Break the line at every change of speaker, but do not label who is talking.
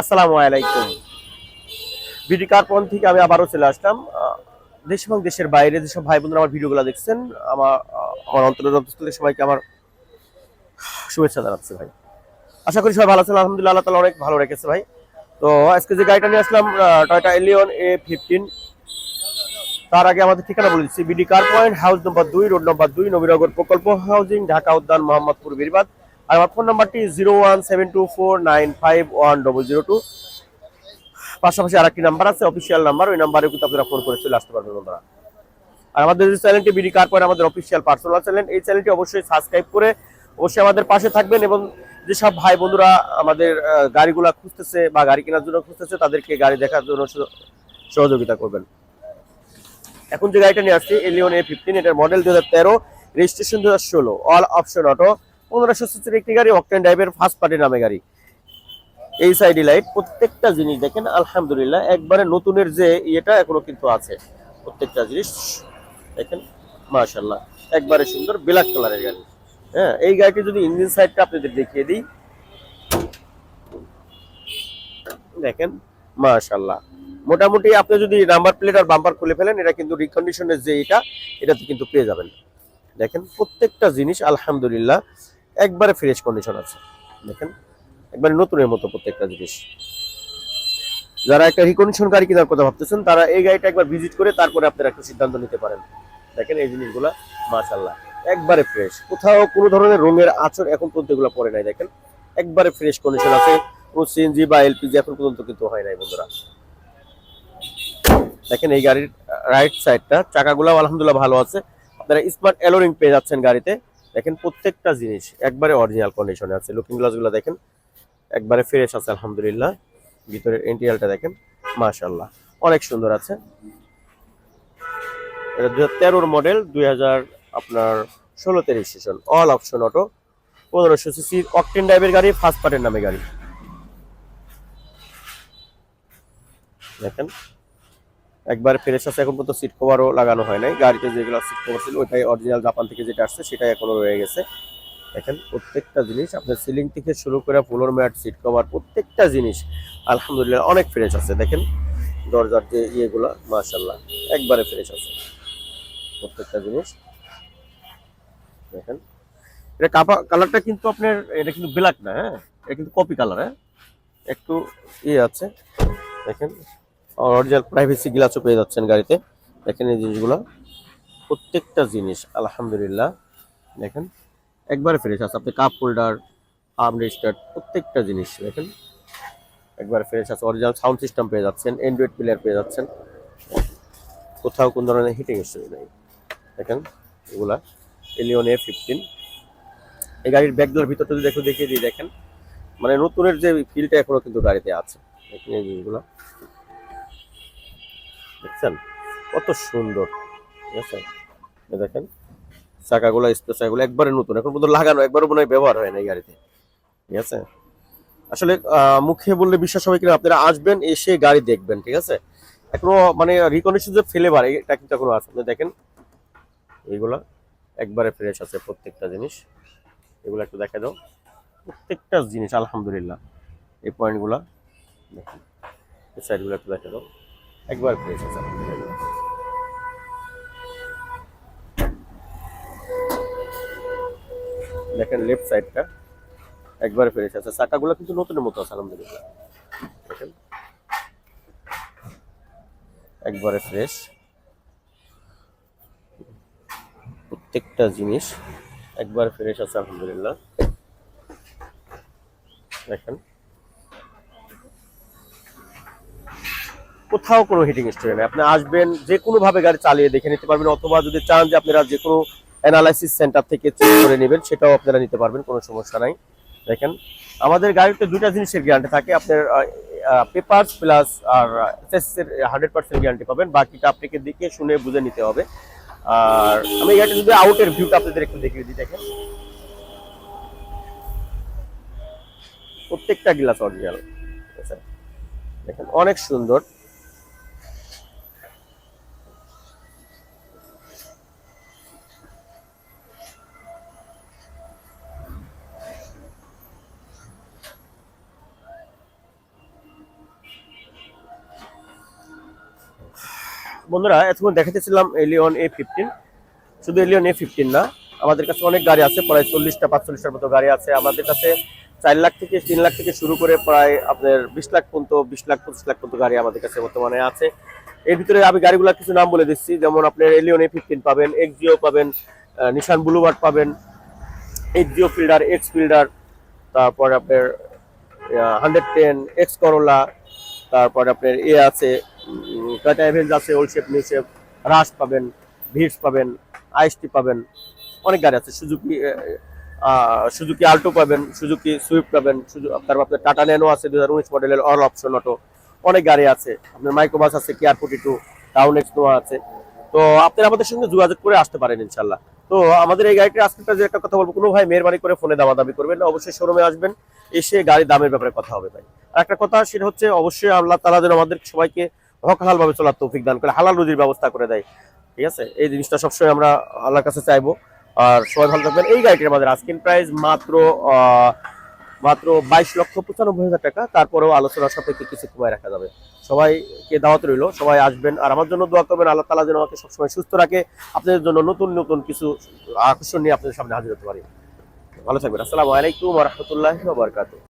আসসালামু আলাইকুম। বিডি কার্পন থেকে আমি আবারও চলে আসলাম। দেশ এবং দেশের বাইরে যেসব ভাই বোনরা আমার ভিডিওগুলো দেখছেন, আমার আমার অন্তরের অন্তস্থলে সবাইকে আমার শুভেচ্ছা জানাচ্ছি ভাই। আশা করি সবাই ভালো আছেন, আলহামদুলিল্লাহ, আল্লাহ তালা অনেক ভালো রেখেছে ভাই। তো আজকে যে গাড়িটা নিয়ে আসলাম টয়টা এলিয়ন এ ফিফটিন তার আগে আমাদের ঠিকানা বলে দিচ্ছি, BD car point house number দুই, রোড নম্বর দুই, নবীনগর প্রকল্প হাউজিং, ঢাকা উদ্যান, মোহাম্মদপুর, বীরবাদ। আর আমার ফোন নাম্বারটি zero one seven two four nine five one double zero two. পাশাপাশি আরেকটি নাম্বার আছে অফিসিয়াল নাম্বার, ওই নাম্বারে কিন্তু আপনারা ফোন করে চলে আসতে পারবেন বন্ধুরা। আর আমাদের যে চ্যানেলটি বিডি কার পয়েন্ট, আমাদের অফিসিয়াল পার্সোনাল চ্যানেল, এই চ্যানেলটি অবশ্যই সাবস্ক্রাইব করে অবশ্যই আমাদের পাশে থাকবেন এবং যেসব ভাই বন্ধুরা আমাদের গাড়িগুলা খুঁজতেছে বা গাড়ি কেনার জন্য খুঁজতেছে, তাদেরকে গাড়ি দেখার জন্য সহ- সহযোগিতা করবেন। এখন যে গাড়িটা নিয়ে আসছি এলিয়ন এ ফিফটিন এটার মডেল দু হাজার তেরো রেজিস্ট্রেশন দু হাজার ষোলো অল অপশন অটো পনেরোশো সিসির একটি গাড়ি অকটেন ড্রাইভের ফার্স্ট পার্টি নামে গাড়ি। এই সাইডি লাইট প্রত্যেকটা জিনিস দেখেন, আলহামদুলিল্লাহ, একবারে নতুনের যে ইয়েটা এখনও কিন্তু আছে। প্রত্যেকটা জিনিস, দেখেন মাশাল্লাহ একবারে সুন্দর ব্ল্যাক কালারের গাড়ি। হ্যাঁ এই গাড়িটি যদি ইঞ্জিন সাইডটা আপনাদের দেখিয়ে দিই। দেখেন মাশাল্লাহ মোটামুটি আপনি যদি নাম্বার প্লেট আর বাম্পার খুলে ফেলেন, এটা কিন্তু রিকন্ডিশনের যে এটা এটাতে কিন্তু পেয়ে যাবেন। দেখেন, প্রত্যেকটা জিনিস, আলহামদুলিল্লাহ একবারে ফ্রেশ কন্ডিশন আছে। দেখেন, একবারে নতুনের মতো প্রত্যেকটা জিনিস। যারা একটা রিকন্ডিশন গাড়ি কেনার কথা ভাবতেছেন, তারা এই গাড়িটা একবার ভিজিট করে তারপরে আপনারা একটা সিদ্ধান্ত নিতে পারেন। দেখেন এই জিনিসগুলা মাশাল্লাহ একবারে ফ্রেশ কোথাও কোনো ধরনের রঙের আচর এখন পর্যন্ত এগুলো পড়ে নাই, দেখেন। একবারে ফ্রেশ কন্ডিশন আছে। কোনো সিএনজি বা এলপিজি এখন পর্যন্ত কিন্তু হয় নাই, বন্ধুরা। দেখেন এই গাড়ির রাইট সাইডটা চাকাগুলো আলহামদুলিল্লাহ ভালো আছে। আপনারা স্মার্ট এলোরিং পেয়ে যাচ্ছেন গাড়িতে। দেখেন প্রত্যেকটা জিনিস একবারে অরিজিনাল কন্ডিশনে আছে। লুকিং গ্লাসগুলো দেখেন, একবারে ফ্রেশ আছে, আলহামদুলিল্লাহ। ভিতরের ইন্টেরিয়ালটা দেখেন মাশাল্লাহ অনেক সুন্দর আছে। এটা দুই হাজার মডেল দুই হাজার আপনার ষোলোতে রেজিস্ট্রেশন অল অপশন অটো পনেরোশো সিসির অকটেন ড্রাইভের গাড়ি ফার্স্ট পার্টের নামে গাড়ি। দেখেন একবার ফ্রেশ আছে, এখন পর্যন্ত সিট কভারও লাগানো হয় নাই। গাড়িতে যেগুলো সিট কভার ছিল, ওইটাই অরিজিনাল জাপান থেকে যেটা আসছে, সেটাই এখনও রয়ে গেছে। দেখেন, প্রত্যেকটা জিনিস, আপনার সিলিং থেকে শুরু করে ফ্লোর ম্যাট সিট কভার প্রত্যেকটা জিনিস, আলহামদুলিল্লাহ, অনেক ফ্রেশ আছে। দেখেন, দরজার যে ইয়েগুলো মাশাল্লাহ একবারে ফ্রেশ আছে। প্রত্যেকটা জিনিস। দেখেন, এটা কাপা কালারটা কিন্তু আপনার, এটা কিন্তু ব্ল্যাক না হ্যাঁ? এটা কিন্তু কপি কালার হ্যাঁ? একটু ইয়ে আছে। দেখেন অরিজিনাল প্রাইভেসি গ্লাসও পেয়ে যাচ্ছেন গাড়িতে। দেখেন এই জিনিসগুলো। প্রত্যেকটা জিনিস, আলহামদুলিল্লাহ। দেখেন, একবারে ফ্রেশ আছে। আপনি কাপ হোল্ডার আর্ম রেজিস্টার প্রত্যেকটা জিনিস দেখেন। একবারে ফ্রেশ আছে। অরিজিনাল সাউন্ড সিস্টেম পেয়ে যাচ্ছেন অ্যান্ড্রয়েড প্লেয়ার পেয়ে যাচ্ছেন। কোথাও কোন ধরনের হিটিং ইস্যু নেই। দেখেন, এগুলা এলিয়ন এ ফিফটিন এই গাড়ির ব্যাগগুলোর ভিতরটা যদি একটু দেখিয়ে দিই, দেখেন। মানে নতুনের যে ফিলটা এখনও কিন্তু গাড়িতে আছে। দেখেন এই জিনিসগুলো। দেখছেন? কত সুন্দর। ঠিক আছে? দেখেন, চাকাগুলো স্পেসাগুলো একবারে নতুন। এখন পর্যন্ত লাগানো, একবারও মনে হয় ব্যবহার হয় না এই গাড়িতে। ঠিক আছে? আসলে মুখে বললে বিশ্বাস হবে কিনা, আপনারা আসবেন, এসে গাড়ি দেখবেন, ঠিক আছে? এখনও মানে রিকন্ডিশন যে ফ্লেভার এটা কিন্তু এখনও আছে। দেখেন, এইগুলা একবারে ফ্রেশ আছে প্রত্যেকটা জিনিস। এগুলো একটু দেখা দাও। প্রত্যেকটা জিনিস, আলহামদুলিল্লাহ। এই পয়েন্টগুলা দেখেন সাইডগুলো একটু দেখা দাও। একবার ফ্রেশ আছে। দেখেন লেফট সাইডটা একবার ফ্রেশ আছে। চাকাগুলো কিন্তু নতুনের মতো আছে, আলহামদুলিল্লাহ। দেখেন। একবারে ফ্রেশ প্রত্যেকটা জিনিস একবার ফ্রেশ আছে, আলহামদুলিল্লাহ। দেখেন। কোথাও কোনো হিটিং স্টোরি নেই। আপনি আসবেন, যে কোনো ভাবে গাড়ি চালিয়ে দেখে নিতে পারবেন, অথবা যদি চান যে আপনারা যে কোনো অ্যানালাইসিস সেন্টার থেকে চেক করে নেবেন, সেটাও আপনারা নিতে পারবেন, কোনো সমস্যা নাই। দেখেন, আমাদের গাড়িতে দুইটা জিনিসের গ্যারান্টি থাকে। আপনার পেপারস প্লাস আর এসএসের হান্ড্রেড পার্সেন্ট গ্যারান্টি পাবেন। বাকিটা আপনাকে দেখে শুনে বুঝে নিতে হবে। আর আমি গাড়িটা যদি আউটের ভিউটা আপনাদের একটু দেখিয়ে দিই, দেখেন। প্রত্যেকটা গ্লাস অরিজিনাল দেখেন, অনেক সুন্দর। বন্ধুরা, এতক্ষণ দেখাতেছিলাম এলিয়ন এ ফিফটিন শুধু এলিয়ন এ ফিফটিন না, আমাদের কাছে অনেক গাড়ি আছে, প্রায় চল্লিশটা, পাঁচচল্লিশটার মতো গাড়ি আছে। আমাদের কাছে চার লাখ থেকে তিন লাখ থেকে শুরু করে প্রায় আপনার বিশ লাখ পর্যন্ত, বিশ লাখ, পঁচিশ লাখ পর্যন্ত গাড়ি আমাদের কাছে বর্তমানে আছে। এর ভিতরে আমি গাড়িগুলোর কিছু নাম বলে দিচ্ছি। যেমন আপনার এলিয়ন এ ফিফটিন পাবেন এক্সজিও পাবেন নিশান ব্লুবার্ড পাবেন এক্সজিও ফিল্ডার এক্স ফিল্ডার তারপর আপনার হান্ড্রেড টেন এক্স করোলা তারপর আপনার এ আছে টাটা এভেঞ্জ আছে old shape new shape Rush পাবেন ভিটস পাবেন আইএসটি পাবেন, অনেক গাড়ি আছে। সুজুকি সুজুকি আল্টো পাবেন সুজুকি সুইফট পাবেন তারপর আপনার টাটা ন্যানো আছে দু হাজার উনিশ মডেলের অল অপশন অটো অনেক গাড়ি আছে। আপনার মাইক্রোবাস আছে K R forty two TownAce Noah আছে। তো আপনারা আমাদের সঙ্গে যোগাযোগ করে আসতে পারেন ইনশাল্লাহ তো আমাদের এই গাড়িটির আজকে যে একটা কথা বলব। কোনো ভাই মেহরবানি করে ফোনে দামাদামি করবেন না, অবশ্যই শোরুমে আসবেন, এসে গাড়ি দামের ব্যাপারে কথা হবে ভাই। আর একটা কথা, সেটা হচ্ছে অবশ্যই আল্লাহ তালা যেন আমাদের সবাইকে হক হালাল ভাবে চলার তৌফিক দান করে, হালাল রুজির ব্যবস্থা করে দেয়। ঠিক আছে? এই জিনিসটা সবসময় আমরা আল্লাহর কাছে চাইব। আর সবাই ভালো থাকবেন। এই গাড়িটির আমাদের আস্কিন প্রাইস মাত্র মাত্র বাইশ লক্ষ পঁচানব্বই হাজার টাকা। তারপরেও আলোচনার সাপেক্ষে কিছু কমায় রাখা যাবে। সবাইকে দাওয়াত রইল। সবাই আসবেন। আর আমার জন্য দোয়া করবেন, আল্লাহ তালা যেন আমাকে সবসময় সুস্থ রাখে। আপনাদের জন্য নতুন নতুন কিছু আকর্ষণ নিয়ে আপনাদের সামনে হাজির হতে পারি। ভালো থাকবেন। আসসালামু আলাইকুম রহমতুল্লাহ